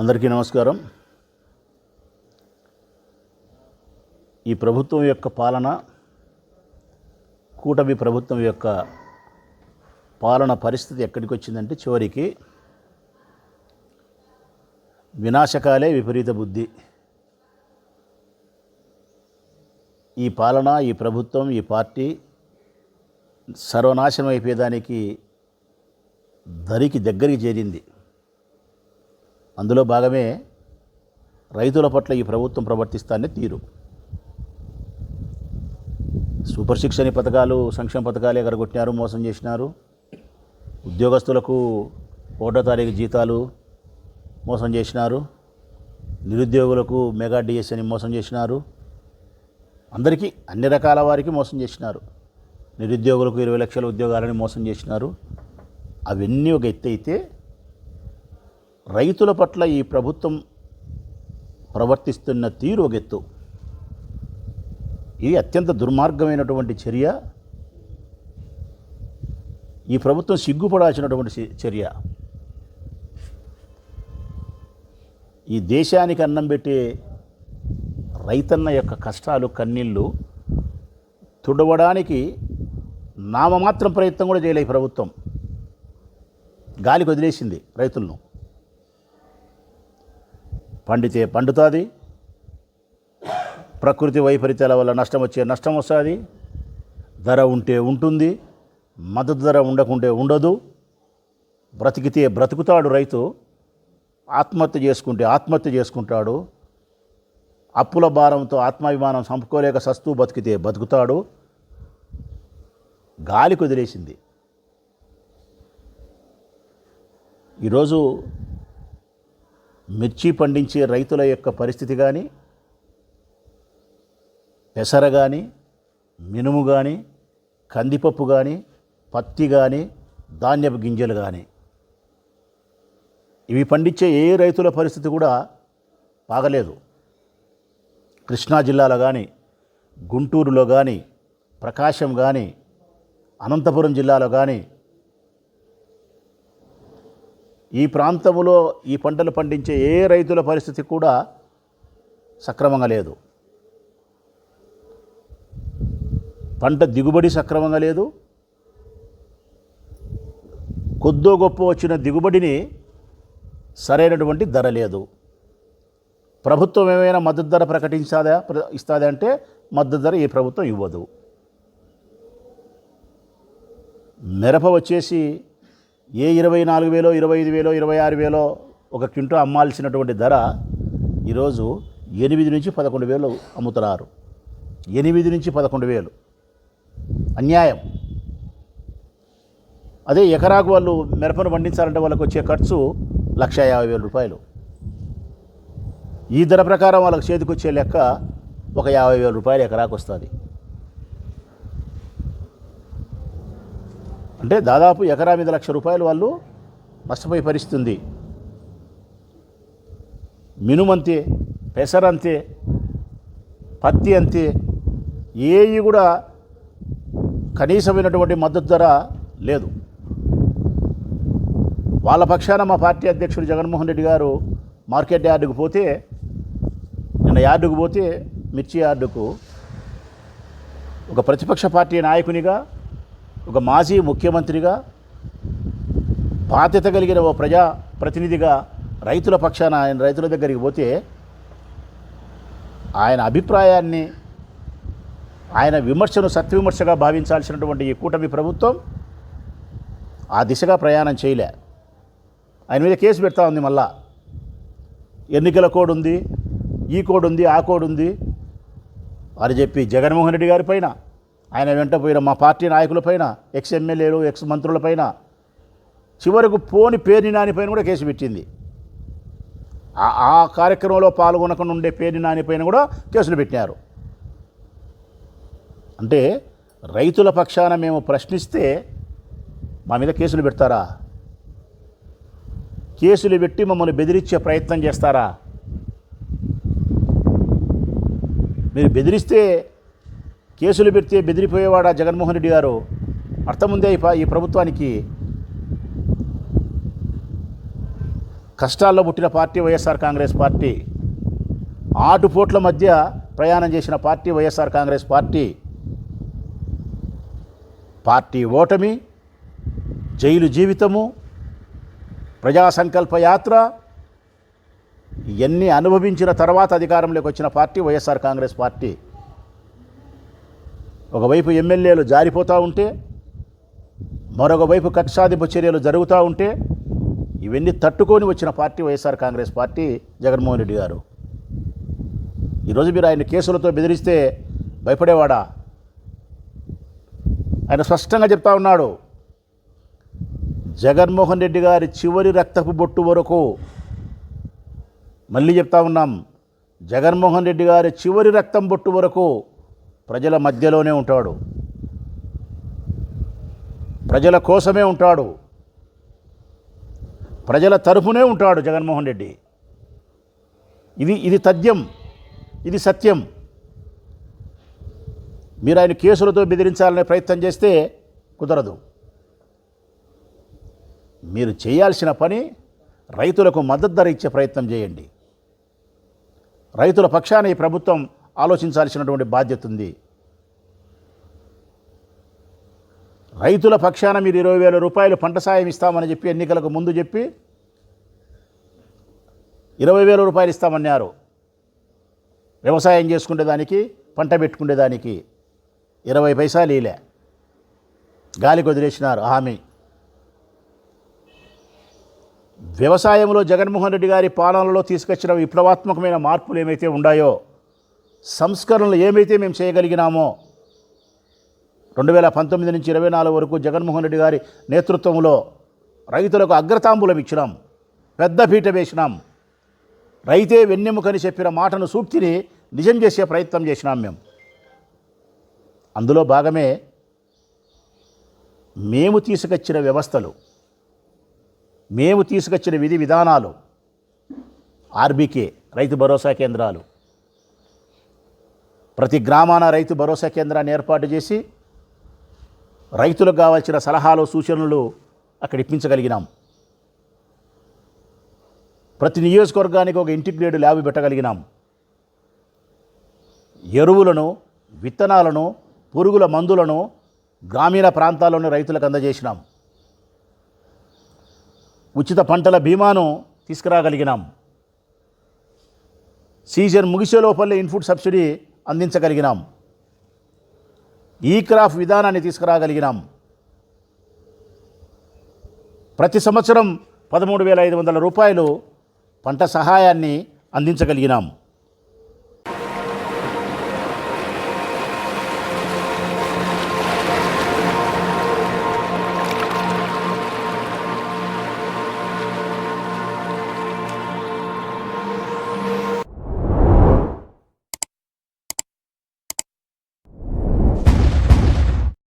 అందరికీ నమస్కారం. ఈ ప్రభుత్వం యొక్క పాలన కూటమి ప్రభుత్వం యొక్క పాలన పరిస్థితి ఎక్కడికి వచ్చిందంటే చివరికి వినాశకాలే విపరీత బుద్ధి. ఈ పాలన ఈ ప్రభుత్వం ఈ పార్టీ సర్వనాశనం అయిపోయేదానికి దరికి దగ్గరికి చేరింది. అందులో భాగమే రైతుల పట్ల ఈ ప్రభుత్వం ప్రవర్తిస్తానే తీరు. సూపర్ శిక్షణ పథకాలు సంక్షేమ పథకాలు ఎగరగొట్టినారు మోసం చేసినారు. ఉద్యోగస్తులకు ఒకటో తారీఖు జీతాలు మోసం చేసినారు. నిరుద్యోగులకు మెగా డిఎస్ అని మోసం చేసినారు. అందరికీ అన్ని రకాల వారికి మోసం చేసినారు. నిరుద్యోగులకు ఇరవై లక్షల ఉద్యోగాలని మోసం చేసినారు. అవన్నీ ఒక ఎత్తు అయితే రైతుల పట్ల ఈ ప్రభుత్వం ప్రవర్తిస్తున్న తీరు ఒక ఇది అత్యంత దుర్మార్గమైనటువంటి చర్య. ఈ ప్రభుత్వం సిగ్గుపడాల్సినటువంటి చర్య. ఈ దేశానికి అన్నం పెట్టే రైతన్న యొక్క కష్టాలు కన్నీళ్ళు తుడవడానికి నామమాత్రం ప్రయత్నం కూడా చేయలే ప్రభుత్వం. గాలికి వదిలేసింది రైతులను. పండితే పండుతుంది. ప్రకృతి వైపరీత్యాల వల్ల నష్టం వచ్చే నష్టం వస్తుంది. ధర ఉంటే ఉంటుంది. మద్దతు ధర ఉండకుంటే ఉండదు. బ్రతికితే బ్రతుకుతాడు రైతు. ఆత్మహత్య చేసుకుంటే ఆత్మహత్య చేసుకుంటాడు. అప్పుల భారంతో ఆత్మాభిమానం చంపుకోలేక సస్తూ బతికితే బతుకుతాడు. గాలి కుదిలేసింది ఈరోజు మిర్చి పండించే రైతుల యొక్క పరిస్థితి కానీ పెసర కానీ మినుము కానీ కందిపప్పు కానీ పత్తి కానీ ధాన్యపు గింజలు కానీ ఇవి పండించే ఏ రైతుల పరిస్థితి కూడా బాగలేదు. కృష్ణా జిల్లాలో కానీ గుంటూరులో కానీ ప్రకాశం కానీ అనంతపురం జిల్లాలో కానీ ఈ ప్రాంతంలో ఈ పంటలు పండించే ఏ రైతుల పరిస్థితి కూడా సక్రమంగా లేదు. పంట దిగుబడి సక్రమంగా లేదు. కొద్దో గొప్ప వచ్చిన దిగుబడిని సరైనటువంటి ధర లేదు. ప్రభుత్వం ఏమైనా మద్దతు ధర ప్రకటించాదా ఇస్తాదా అంటే మద్దతు ధర ఈ ప్రభుత్వం ఇవ్వదు. మిరప వచ్చేసి ఏ ఇరవై నాలుగు వేలో ఇరవై ఐదు వేలో ఇరవై ఆరు వేలో ఒక క్వింటో అమ్మాల్సినటువంటి ధర ఈరోజు ఎనిమిది నుంచి పదకొండు వేలు అమ్ముతున్నారు. ఎనిమిది నుంచి పదకొండు వేలు. అన్యాయం. అదే ఎకరాకు వాళ్ళు మిరపను పండించాలంటే వాళ్ళకి వచ్చే ఖర్చు లక్ష యాభై వేల రూపాయలు. ఈ ధర ప్రకారం వాళ్ళకి చేతికొచ్చే లెక్క ఒక యాభై వేల రూపాయలు ఎకరాకు వస్తుంది. అంటే దాదాపు ఎకరా మీద లక్ష రూపాయలు వాళ్ళు నష్టపోయే పరిస్థితి ఉంది. మినుమంతే పెసరంతే పత్తి అంతే ఏవి కూడా కనీసమైనటువంటి మద్దతు ధర లేదు. వాళ్ళ పక్షాన మా పార్టీ అధ్యక్షుడు జగన్మోహన్ రెడ్డి గారు మార్కెట్ యార్డుకు పోతే నిన్న యార్డుకు పోతే మిర్చి యార్డుకు ఒక ప్రతిపక్ష పార్టీ నాయకునిగా ఒక మాజీ ముఖ్యమంత్రిగా బాధ్యత కలిగిన ఓ ప్రజా ప్రతినిధిగా రైతుల పక్షాన ఆయన రైతుల దగ్గరికి పోతే ఆయన అభిప్రాయాన్ని ఆయన విమర్శను సత్విమర్శగా భావించాల్సినటువంటి ఈ కూటమి ప్రభుత్వం ఆ దిశగా ప్రయాణం చేయలే. ఆయన మీద కేసు పెడతా ఉంది మళ్ళా. ఎన్నికల కోడ్ ఉంది ఈ కోడ్ ఉంది ఆ కోడ్ ఉంది. అని చెప్పి జగన్మోహన్ రెడ్డి గారి పైన ఆయన వెంట పోయిన మా పార్టీ నాయకులపైన ఎక్స్ ఎమ్మెల్యేలు ఎక్స్ మంత్రులపైన చివరకు పోని పేర్ని నానిపైన కూడా కేసు పెట్టింది. ఆ- ఆ కార్యక్రమంలో పాల్గొనకుండా ఉండే పేర్ని నాని పైన కూడా కేసులు పెట్టినారు. అంటే రైతుల పక్షాన మేము ప్రశ్నిస్తే మా మీద కేసులు పెడతారా? కేసులు పెట్టి మమ్మల్ని బెదిరించే ప్రయత్నం చేస్తారా? మీరు బెదిరిస్తే కేసులు పెడితే బెదిరిపోయేవాడా జగన్మోహన్ రెడ్డి గారు? అర్థముందే ఈ ఈ ప్రభుత్వానికి. కష్టాల్లో పుట్టిన పార్టీ వైఎస్ఆర్ కాంగ్రెస్ పార్టీ. ఆటుపోట్ల మధ్య ప్రయాణం చేసిన party YSR Congress party. Party ఓటమి జైలు జీవితము ప్రజా సంకల్ప యాత్ర ఇవన్నీ అనుభవించిన తర్వాత అధికారంలోకి వచ్చిన పార్టీ వైఎస్ఆర్ కాంగ్రెస్ పార్టీ. ఒకవైపు ఎమ్మెల్యేలు జారిపోతూ ఉంటే మరొక వైపు కక్షాదింపు చర్యలు జరుగుతూ ఉంటే ఇవన్నీ తట్టుకొని వచ్చిన party YSR Congress party Jaganmohan Reddy గారు. ఈరోజు మీరు ఆయన కేసులతో బెదిరిస్తే భయపడేవాడా? ఆయన స్పష్టంగా చెప్తా ఉన్నాడు జగన్మోహన్ రెడ్డి గారి చివరి రక్తపు బొట్టు వరకు. మళ్ళీ చెప్తా ఉన్నాం జగన్మోహన్ రెడ్డి గారి చివరి రక్తం బొట్టు వరకు. ప్రజల మధ్యలోనే ఉంటాడు. ప్రజల కోసమే ఉంటాడు. ప్రజల తరఫునే ఉంటాడు జగన్మోహన్ రెడ్డి. ఇది ఇది తథ్యం. ఇది సత్యం. మీరు ఆయన కేసులతో బెదిరించాలనే ప్రయత్నం చేస్తే కుదరదు. మీరు చేయాల్సిన పని రైతులకు మద్దతు ధర ఇచ్చే ప్రయత్నం చేయండి. రైతుల పక్షాన ఈ ప్రభుత్వం ఆలోచించాల్సినటువంటి బాధ్యత ఉంది. రైతుల పక్షాన మీరు ఇరవై వేల రూపాయలు పంట సాయం ఇస్తామని చెప్పి ఎన్నికలకు ముందు చెప్పి ఇరవై వేల రూపాయలు ఇస్తామన్నారు. వ్యవసాయం చేసుకునే దానికి పంట పెట్టుకునే దానికి ఇరవై పైసలు ఇలే. గాలికి వదిలేసినారు హామీ. వ్యవసాయంలో జగన్మోహన్ రెడ్డి గారి పాలనలో తీసుకొచ్చిన విప్లవాత్మకమైన మార్పులు ఏమైతే ఉన్నాయో సంస్కరణలు ఏమైతే మేము చేయగలిగినామో రెండు వేల పంతొమ్మిది నుంచి ఇరవై నాలుగు వరకు జగన్మోహన్ రెడ్డి గారి నేతృత్వంలో రైతులకు అగ్రతాంబులం ఇచ్చినాం పెద్ద పీట వేసినాం. రైతే వెన్నెముకని చెప్పిన మాటను సూక్తిని నిజం చేసే ప్రయత్నం చేసినాం మేము. అందులో భాగమే మేము తీసుకొచ్చిన వ్యవస్థలు మేము తీసుకొచ్చిన విధి విధానాలు ఆర్బీకే రైతు భరోసా కేంద్రాలు ప్రతి గ్రామాన రైతు భరోసా కేంద్రాన్ని ఏర్పాటు చేసి రైతులకు కావాల్సిన సలహాలు సూచనలు అక్కడ ఇప్పించగలిగినాం. ప్రతి నియోజకవర్గానికి ఒక ఇంటిగ్రేటెడ్ ల్యాబ్ పెట్టగలిగినాం. ఎరువులను విత్తనాలను పురుగుల మందులను గ్రామీణ ప్రాంతాల్లోని రైతులకు అందజేసినాం. ఉచిత పంటల బీమాను తీసుకురాగలిగినాం. సీజన్ ముగిసే లోపలే ఇన్పుట్ సబ్సిడీ అందించగలిగినాం. ఈ క్రాఫ్ విధానాన్ని తీసుకురాగలిగినాం. ప్రతి సంవత్సరం పదమూడు వేల ఐదు వందల రూపాయలు పంట సహాయాన్ని అందించగలిగినాం.